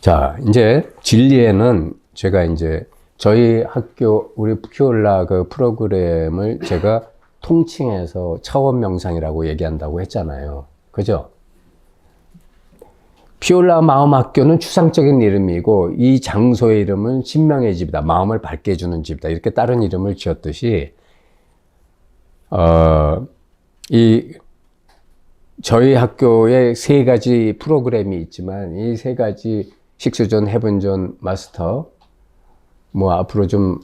자, 이제 진리에는 제가 이제 저희 학교 우리 피올라 그 프로그램을 제가 통칭해서 차원 명상이라고 얘기한다고 했잖아요. 그죠? 피올라 마음 학교는 추상적인 이름이고 이 장소의 이름은 신명의 집이다. 마음을 밝게 해주는 집이다. 이렇게 다른 이름을 지었듯이 어, 이 저희 학교에 세 가지 프로그램이 있지만 이 세 가지 식수전, 해븐전, 마스터 뭐 앞으로 좀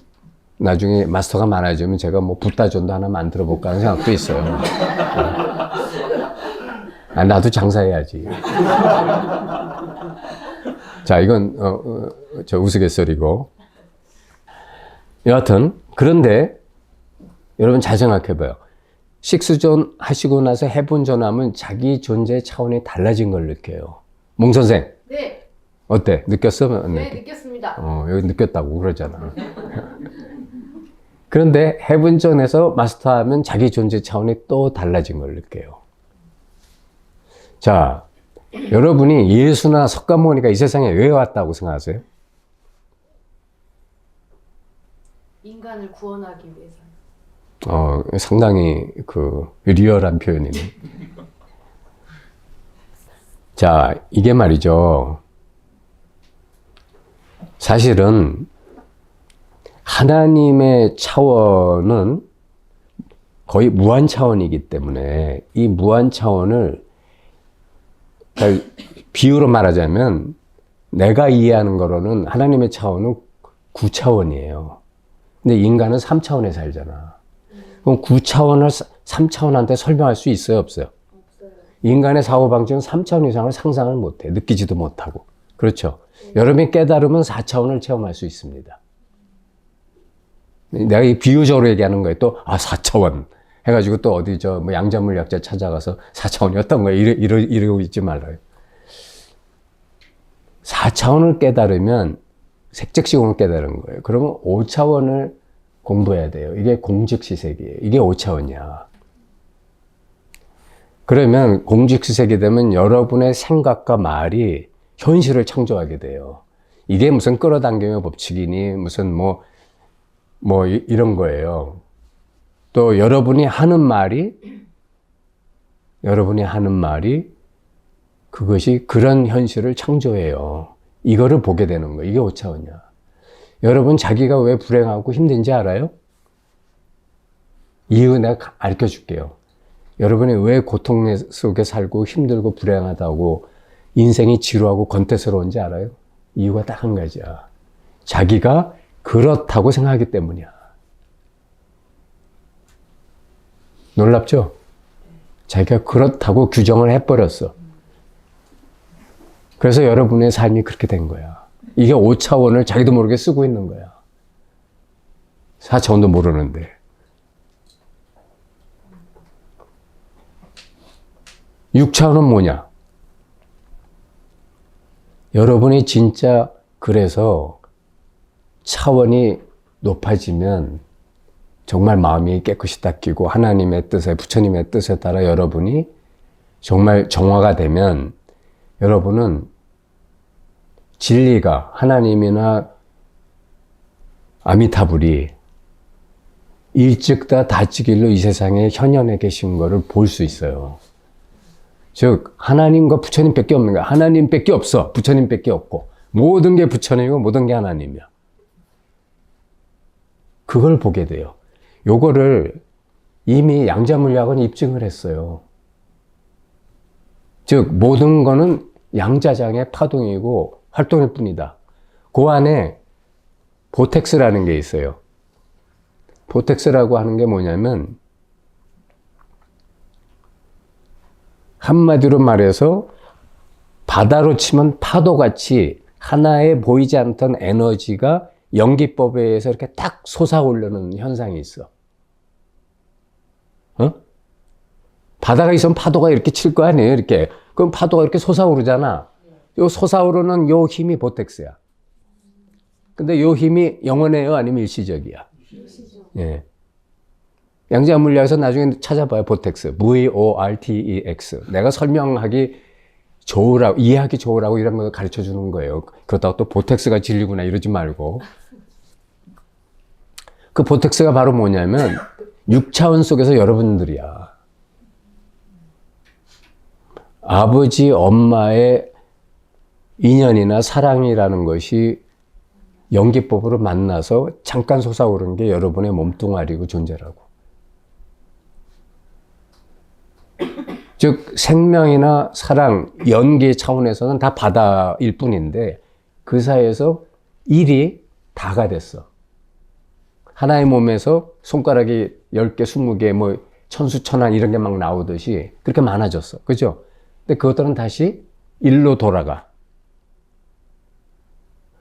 나중에 마스터가 많아지면 제가 뭐 붓다전도 하나 만들어 볼까 하는 생각도 있어요. 아, 나도 장사해야지. 자, 이건 어, 어, 저 우스갯소리고. 여하튼 그런데 여러분 잘 생각해봐요. 식수전 하시고 나서 해본전 하면 자기 존재 차원이 달라진 걸 느껴요. 몽 선생 네, 어때? 느꼈어? 안 네, 느껴? 느꼈습니다. 어, 여기 느꼈다고 그러잖아. 그런데 해븐전에서 마스터하면 자기 존재 차원이 또 달라진 걸 느껴요. 자, 여러분이 예수나 석가모니가 이 세상에 왜 왔다고 생각하세요? 인간을 구원하기 위해서. 어, 상당히 그 리얼한 표현이네. 자, 이게 말이죠. 사실은 하나님의 차원은 거의 무한 차원이기 때문에 이 무한 차원을 그러니까 비유로 말하자면 내가 이해하는 거로는 하나님의 차원은 9차원이에요. 근데 인간은 3차원에 살잖아. 그럼 9차원을 3차원한테 설명할 수 있어요, 없어요? 없어요. 인간의 사고방식은 3차원 이상을 상상을 못해. 느끼지도 못하고. 그렇죠. 여러분이 깨달으면 4차원을 체험할 수 있습니다. 내가 이 비유적으로 얘기하는 거예요. 또, 아, 4차원. 해가지고 또 어디 저, 뭐 양자물리학자 찾아가서 4차원이었던 거예요. 이러, 이러, 이러고 있지 말아요. 4차원을 깨달으면 색즉시공을 깨달은 거예요. 그러면 5차원을 공부해야 돼요. 이게 공즉시색이에요. 이게 5차원이야. 그러면 공즉시색이 되면 여러분의 생각과 말이 현실을 창조하게 돼요. 이게 무슨 끌어당김의 법칙이니 무슨 뭐, 뭐 이- 이런 거예요. 또 여러분이 하는 말이 여러분이 하는 말이 그것이 그런 현실을 창조해요. 이거를 보게 되는 거예요. 이게 5차원이야. 여러분 자기가 왜 불행하고 힘든지 알아요? 이유 내가 알려 줄게요. 여러분이 왜 고통 속에 살고 힘들고 불행하다고 인생이 지루하고 권태스러운지 알아요? 이유가 딱 한 가지야. 자기가 그렇다고 생각하기 때문이야. 놀랍죠? 자기가 그렇다고 규정을 해버렸어. 그래서 여러분의 삶이 그렇게 된 거야. 이게 5차원을 자기도 모르게 쓰고 있는 거야. 4차원도 모르는데. 육차원은 뭐냐? 여러분이 진짜 그래서 차원이 높아지면 정말 마음이 깨끗이 닦이고 하나님의 뜻에, 부처님의 뜻에 따라 여러분이 정말 정화가 되면 여러분은 진리가 하나님이나 아미타불이 일찍 다 다치길로 이 세상에 현현에 계신 거를 볼수 있어요. 즉 하나님과 부처님밖에 없는 거야. 하나님밖에 없어. 부처님밖에 없고 모든 게 부처님이고 모든 게 하나님이야. 그걸 보게 돼요. 요거를 이미 양자물리학은 입증을 했어요. 즉 모든 거는 양자장의 파동이고 활동일 뿐이다. 그 안에 보텍스라는 게 있어요. 보텍스라고 하는 게 뭐냐면 한마디로 말해서 바다로 치면 파도같이 하나에 보이지 않던 에너지가 연기법에 의해서 이렇게 딱 솟아오르는 현상이 있어. 어? 바다가 있으면 파도가 이렇게 칠 거 아니에요, 이렇게. 그럼 파도가 이렇게 솟아오르잖아. 요 솟아오르는 요 힘이 보텍스야. 근데 요 힘이 영원해요? 아니면 일시적이야? 예. 양자 물리학에서 나중에 찾아봐요. 보텍스. V-O-R-T-E-X. 내가 설명하기 좋으라고, 이해하기 좋으라고 이런 걸 가르쳐 주는 거예요. 그렇다고 또 보텍스가 진리구나 이러지 말고. 그 보텍스가 바로 뭐냐면 6차원 속에서 여러분들이야. 아버지, 엄마의 인연이나 사랑이라는 것이 연기법으로 만나서 잠깐 솟아오른 게 여러분의 몸뚱아리고 존재라고. 즉, 생명이나 사랑, 연기 차원에서는 다 바다일 뿐인데 그 사이에서 일이 다가 됐어. 하나의 몸에서 손가락이 10개, 20개, 뭐, 천수천안 이런 게 막 나오듯이 그렇게 많아졌어. 그죠? 근데 그것들은 다시 일로 돌아가.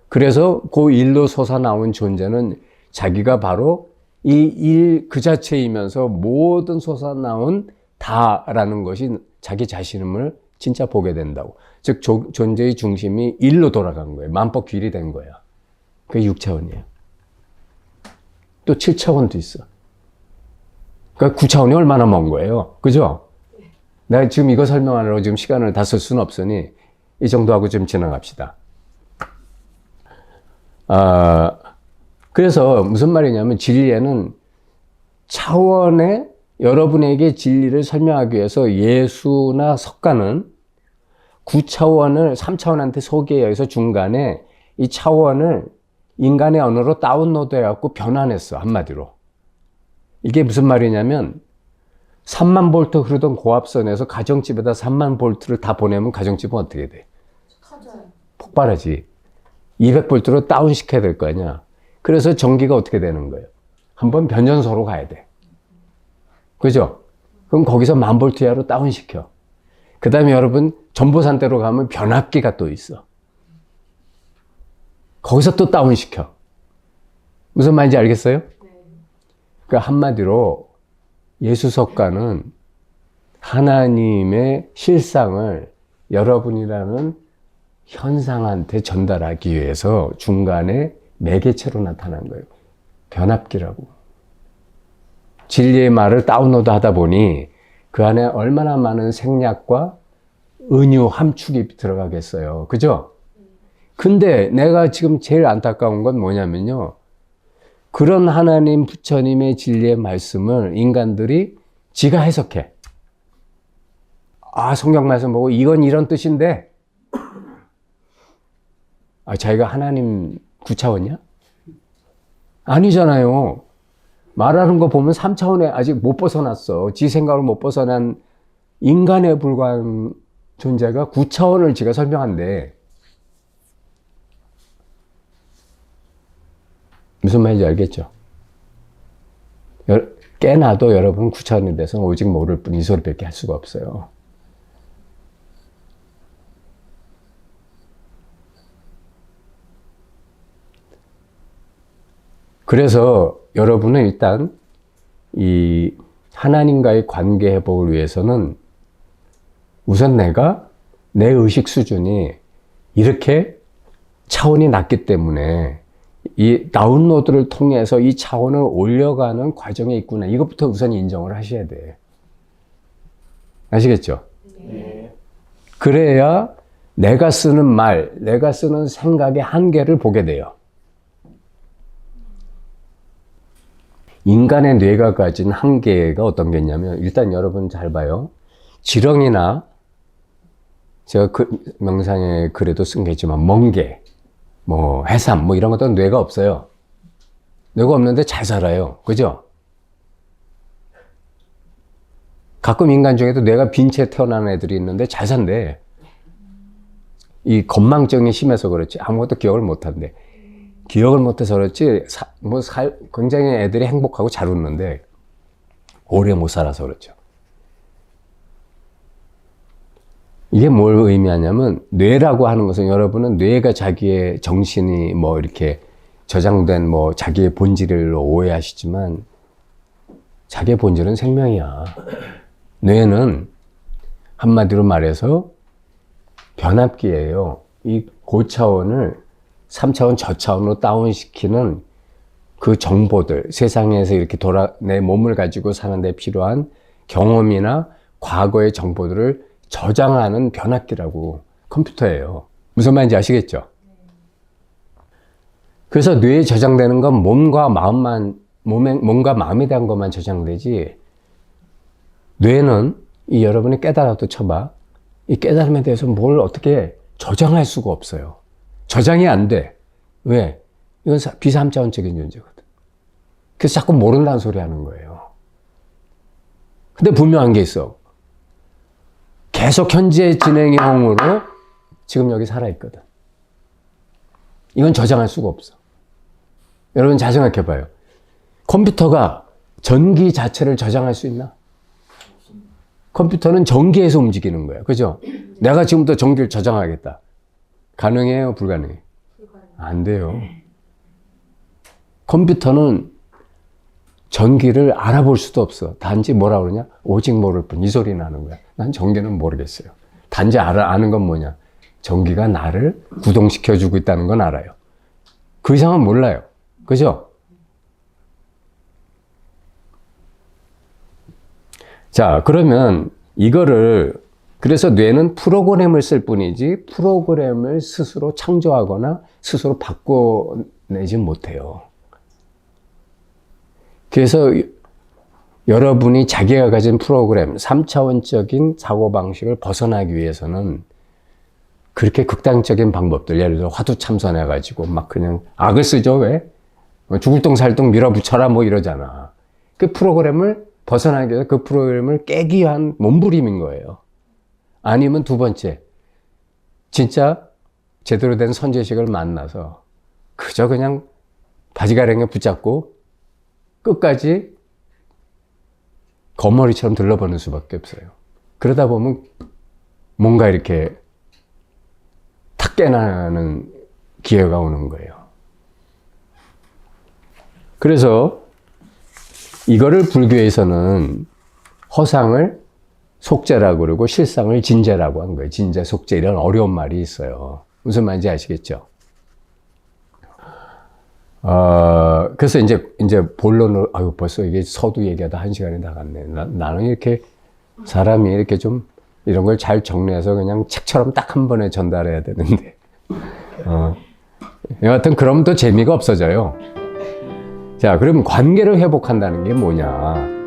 그래서 그 일로 솟아 나온 존재는 자기가 바로 이 일 그 자체이면서 모든 솟아 나온 다라는 것이 자기 자신임을 진짜 보게 된다고. 즉, 조- 존재의 중심이 일로 돌아간 거예요. 만법 귀일이 된 거야. 그게 6차원이에요. 또 7차원도 있어. 그러니까 9차원이 얼마나 먼 거예요. 그죠? 내가 지금 이거 설명하느라고 지금 시간을 다 쓸 수는 없으니 이 정도 하고 좀 지나갑시다. 아, 그래서 무슨 말이냐면 진리에는 차원의 여러분에게 진리를 설명하기 위해서 예수나 석가는 9차원을 3차원한테 소개해서 중간에 이 차원을 인간의 언어로 다운로드 해갖고 변환했어, 한마디로. 이게 무슨 말이냐면 3만 볼트 흐르던 고압선에서 가정집에다 3만 볼트를 다 보내면 가정집은 어떻게 돼? 터져요. 폭발하지. 200 볼트로 다운시켜야 될 거 아니야. 그래서 전기가 어떻게 되는 거예요? 한번 변전소로 가야 돼. 그죠? 그럼 거기서 만 볼트 이하로 다운시켜. 그 다음에 여러분, 전보산대로 가면 변압기가 또 있어. 거기서 또 다운시켜. 무슨 말인지 알겠어요? 네. 그러니까 한마디로 예수석가는 하나님의 실상을 여러분이라는 현상한테 전달하기 위해서 중간에 매개체로 나타난 거예요. 변압기라고. 진리의 말을 다운로드 하다 보니 그 안에 얼마나 많은 생략과 은유, 함축이 들어가겠어요. 그죠? 근데 내가 지금 제일 안타까운 건 뭐냐면요. 그런 하나님 부처님의 진리의 말씀을 인간들이 지가 해석해. 아, 성경 말씀 보고 이건 이런 뜻인데. 아, 자기가 하나님 구차원이야? 아니잖아요. 말하는 거 보면 3차원에 아직 못 벗어났어. 지 생각을 못 벗어난 인간에 불과한 존재가 9차원을 지가 설명한대. 무슨 말인지 알겠죠? 여- 깨나도 여러분 9차원에 대해서는 오직 모를 뿐 이 소리밖에 할 수가 없어요. 그래서 여러분은 일단 이 하나님과의 관계 회복을 위해서는 우선 내가 내 의식 수준이 이렇게 차원이 낮기 때문에 이 다운로드를 통해서 이 차원을 올려가는 과정에 있구나. 이것부터 우선 인정을 하셔야 돼. 아시겠죠? 그래야 내가 쓰는 말, 내가 쓰는 생각의 한계를 보게 돼요. 인간의 뇌가 가진 한계가 어떤 게 있냐면, 일단 여러분 잘 봐요. 지렁이나, 제가 그 명상의 글에도 쓴 게 있지만, 멍게, 뭐, 해삼, 뭐 이런 것들은 뇌가 없어요. 뇌가 없는데 잘 살아요. 그죠? 가끔 인간 중에도 뇌가 빈 채 태어난 애들이 있는데 잘 산대. 이 건망증이 심해서 그렇지. 아무것도 기억을 못 한대. 기억을 못해서 그렇지, 사- 뭐, 살, 굉장히 애들이 행복하고 잘 웃는데, 오래 못 살아서 그렇죠. 이게 뭘 의미하냐면, 뇌라고 하는 것은 여러분은 뇌가 자기의 정신이 뭐 이렇게 저장된 뭐 자기의 본질을 오해하시지만, 자기의 본질은 생명이야. 뇌는 한마디로 말해서 변압기예요. 이 고차원을 3차원 저차원으로 다운시키는 그 정보들, 세상에서 이렇게 돌아, 내 몸을 가지고 사는데 필요한 경험이나 과거의 정보들을 저장하는 변압기라고 컴퓨터예요. 무슨 말인지 아시겠죠? 그래서 뇌에 저장되는 건 몸과 마음만, 몸에, 몸과 마음에 대한 것만 저장되지, 뇌는 이 여러분이 깨달아도 쳐봐. 이 깨달음에 대해서 뭘 어떻게 저장할 수가 없어요. 저장이 안 돼. 왜? 이건 사- 비삼자원적인 존재거든. 그래서 자꾸 모른다는 소리 하는 거예요. 근데 분명한 게 있어. 계속 현재 진행형으로 지금 여기 살아있거든. 이건 저장할 수가 없어. 여러분 잘 생각해 봐요. 컴퓨터가 전기 자체를 저장할 수 있나? 컴퓨터는 전기에서 움직이는 거예요. 그죠? 내가 지금부터 전기를 저장하겠다. 가능해요? 불가능해요? 안 돼요. 컴퓨터는 전기를 알아볼 수도 없어. 단지 뭐라 그러냐? 오직 모를 뿐. 이 소리 나는 거야. 난 전기는 모르겠어요. 단지 알아, 아는 건 뭐냐? 전기가 나를 구동시켜주고 있다는 건 알아요. 그 이상은 몰라요. 그죠? 자, 그러면 이거를 그래서 뇌는 프로그램을 쓸 뿐이지 프로그램을 스스로 창조하거나 스스로 바꿔내지 못해요. 그래서 여러분이 자기가 가진 프로그램, 3차원적인 사고방식을 벗어나기 위해서는 그렇게 극단적인 방법들, 예를 들어 화두 참선해가지고 막 그냥 악을 쓰죠, 왜? 뭐 죽을 똥 살똥 밀어붙여라 뭐 이러잖아. 그 프로그램을 벗어나기 위해서 그 프로그램을 깨기 위한 몸부림인 거예요. 아니면 두 번째, 진짜 제대로 된 선제식을 만나서 그저 그냥 바지가랑에 붙잡고 끝까지 거머리처럼 들러버는 수밖에 없어요. 그러다 보면 뭔가 이렇게 탁 깨나는 기회가 오는 거예요. 그래서 이거를 불교에서는 허상을 속죄라고 그러고 실상을 진죄라고 한 거예요. 진죄, 속죄 이런 어려운 말이 있어요. 무슨 말인지 아시겠죠? 어, 그래서 이제, 이제 본론으로, 아유, 벌써 이게 서두 얘기하다 한 시간이 나갔네. 나, 나는 이렇게 사람이 이렇게 좀 이런 걸 잘 정리해서 그냥 책처럼 딱 한 번에 전달해야 되는데. 어. 여하튼 그러면 또 재미가 없어져요. 자, 그럼 관계를 회복한다는 게 뭐냐.